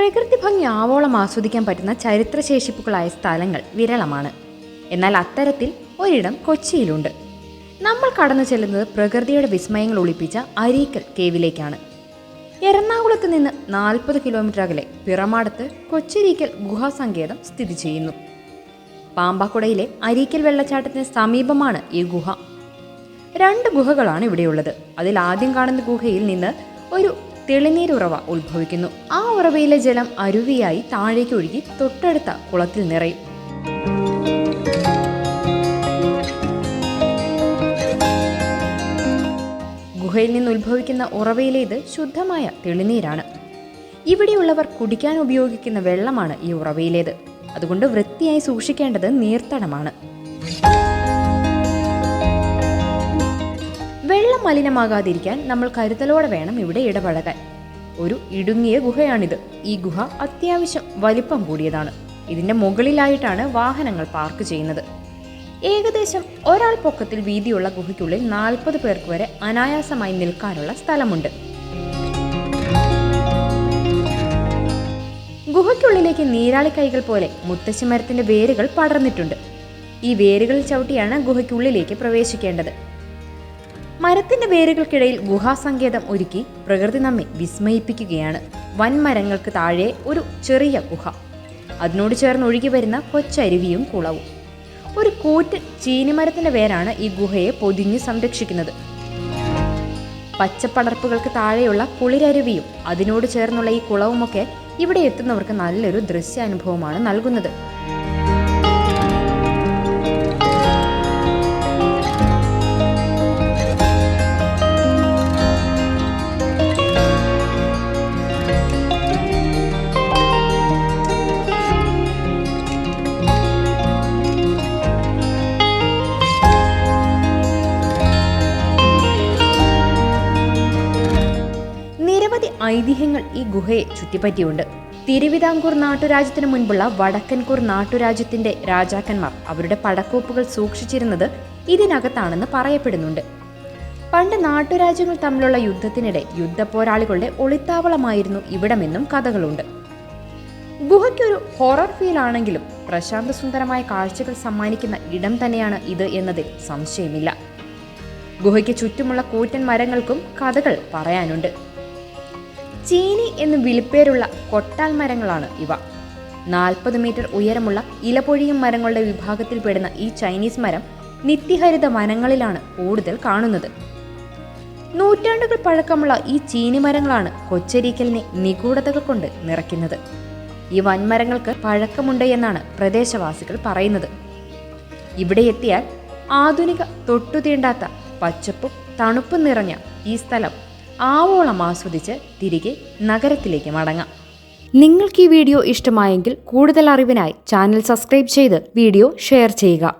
പ്രകൃതി ഭംഗി ആവോളം ആസ്വദിക്കാൻ പറ്റുന്ന ചരിത്രശേഷിപ്പുകളായ സ്ഥലങ്ങൾ വിരളമാണ്. എന്നാൽ അത്തരത്തിൽ ഒരിടം കൊച്ചിയിലുണ്ട്. നമ്മൾ കടന്നു ചെല്ലുന്നത് പ്രകൃതിയുടെ വിസ്മയങ്ങൾ ഒളിപ്പിച്ച അരീക്കൽ കേവിലേക്കാണ്. എറണാകുളത്ത് നിന്ന് നാൽപ്പത് കിലോമീറ്റർ അകലെ പിറമാടത്ത് കൊച്ചിരീക്കൽ ഗുഹാസങ്കേതം സ്ഥിതി ചെയ്യുന്നു. പാമ്പാക്കുടയിലെ അരീക്കൽ വെള്ളച്ചാട്ടത്തിന് സമീപമാണ് ഈ ഗുഹ. രണ്ട് ഗുഹകളാണ് ഇവിടെയുള്ളത്. അതിൽ ആദ്യം കാണുന്ന ഗുഹയിൽ നിന്ന് ഒരു തെളിനീരുറവ ഉത്ഭവിക്കുന്നു. ആ ഉറവയിലെ ജലം അരുവിയായി താഴേക്ക് ഒഴുകി തൊട്ടടുത്ത കുളത്തിൽ നിറയും. ഗുഹയിൽ നിന്ന് ഉത്ഭവിക്കുന്ന ഉറവയിലേത് ശുദ്ധമായ തെളിനീരാണ്. ഇവിടെയുള്ളവർ കുടിക്കാൻ ഉപയോഗിക്കുന്ന വെള്ളമാണ് ഈ ഉറവയിലേത്. അതുകൊണ്ട് വൃത്തിയായി സൂക്ഷിക്കേണ്ടത് നീർത്തടമാണ്. മലിനമാകാതിരിക്കാൻ നമ്മൾ കരുതലോടെ വേണം ഇവിടെ ഇടപഴകാൻ. ഒരു ഇടുങ്ങിയ ഗുഹയാണിത്. ഈ ഗുഹ അത്യാവശ്യം വലിപ്പം കൂടിയതാണ്. ഇതിന്റെ മുകളിലായിട്ടാണ് വാഹനങ്ങൾ പാർക്ക് ചെയ്യുന്നത്. ഏകദേശം ഒരാൾ പൊക്കത്തിൽ വീതിയുള്ള ഗുഹയ്ക്കുള്ളിൽ നാൽപ്പത് പേർക്ക് വരെ അനായാസമായി നിൽക്കാനുള്ള സ്ഥലമുണ്ട്. ഗുഹയ്ക്കുള്ളിലേക്ക് നീരാളി കൈകൾ പോലെ മുത്തശ്ശിമരത്തിന്റെ വേരുകൾ പടർന്നിട്ടുണ്ട്. ഈ വേരുകൾ ചവിട്ടിയാണ് ഗുഹയ്ക്കുള്ളിലേക്ക് പ്രവേശിക്കേണ്ടത്. മരത്തിന്റെ വേരുകൾക്കിടയിൽ ഗുഹാസങ്കേതം ഒരുക്കി പ്രകൃതി നമ്മെ വിസ്മയിപ്പിക്കുകയാണ്. വൻമരങ്ങൾക്ക് താഴെ ഒരു ചെറിയ ഗുഹ. അതിനോട് ചേർന്ന് ഒഴുകി വരുന്ന കൊച്ചരുവിയും കുളവും. ഒരു കൂറ്റ് ചീനിമരത്തിന്റെ വേരാണ് ഈ ഗുഹയെ പൊതിഞ്ഞ് സംരക്ഷിക്കുന്നത്. പച്ചപ്പടർപ്പുകൾക്ക് താഴെയുള്ള കുളിരരുവിയും അതിനോട് ചേർന്നുള്ള ഈ കുളവുമൊക്കെ ഇവിടെ എത്തുന്നവർക്ക് നല്ലൊരു ദൃശ്യാനുഭവമാണ് നൽകുന്നത്. ഐതിഹ്യങ്ങൾ ഈ ഗുഹയെ ചുറ്റിപ്പറ്റിയുണ്ട്. തിരുവിതാംകൂർ നാട്ടുരാജ്യത്തിന് മുൻപുള്ള വടക്കൻകൂർ നാട്ടുരാജ്യത്തിന്റെ രാജാക്കന്മാർ അവരുടെ പടക്കോപ്പുകൾ സൂക്ഷിച്ചിരുന്നത് ഇതിനകത്താണെന്ന് പറയപ്പെടുന്നുണ്ട്. പണ്ട് നാട്ടുരാജ്യങ്ങൾ തമ്മിലുള്ള യുദ്ധത്തിനിടെ യുദ്ധപോരാളികളുടെ ഒളിത്താവളമായിരുന്നു ഇവിടമെന്നും കഥകളുണ്ട്. ഗുഹയ്ക്കൊരു ഹൊറർ ഫീൽ ആണെങ്കിലും പ്രശാന്ത സുന്ദരമായ കാഴ്ചകൾ സമ്മാനിക്കുന്ന ഇടം തന്നെയാണ് ഇത് എന്നതിൽ സംശയമില്ല. ഗുഹയ്ക്ക് ചുറ്റുമുള്ള കൂറ്റൻ മരങ്ങൾക്കും കഥകൾ പറയാനുണ്ട്. ചീനി എന്ന് വിളിപ്പേരുള്ള കൊട്ടാൽ മരങ്ങളാണ് ഇവ. നാൽപ്പത് മീറ്റർ ഉയരമുള്ള ഇലപൊഴിയും മരങ്ങളുടെ വിഭാഗത്തിൽപ്പെടുന്ന ഈ ചൈനീസ് മരം നിത്യഹരിത വനങ്ങളിലാണ് കൂടുതൽ കാണുന്നത്. നൂറ്റാണ്ടുകൾ പഴക്കമുള്ള ഈ ചീനി മരങ്ങളാണ് കൊച്ചരീക്കലിനെ നിഗൂഢതകൾ കൊണ്ട് നിറയ്ക്കുന്നത്. ഈ വൻമരങ്ങൾക്ക് പഴക്കമുണ്ട് എന്നാണ് പ്രദേശവാസികൾ പറയുന്നത്. ഇവിടെ എത്തിയാൽ ആധുനിക തൊട്ടുതീണ്ടാത്ത പച്ചപ്പും തണുപ്പും നിറഞ്ഞ ഈ സ്ഥലം ആവോളം ആസ്വദിച്ച് തിരികെ നഗരത്തിലേക്ക് മടങ്ങാം. നിങ്ങൾക്ക് ഈ വീഡിയോ ഇഷ്ടമായെങ്കിൽ കൂടുതൽ അറിവിനായി ചാനൽ സബ്സ്ക്രൈബ് ചെയ്ത് വീഡിയോ ഷെയർ ചെയ്യുക.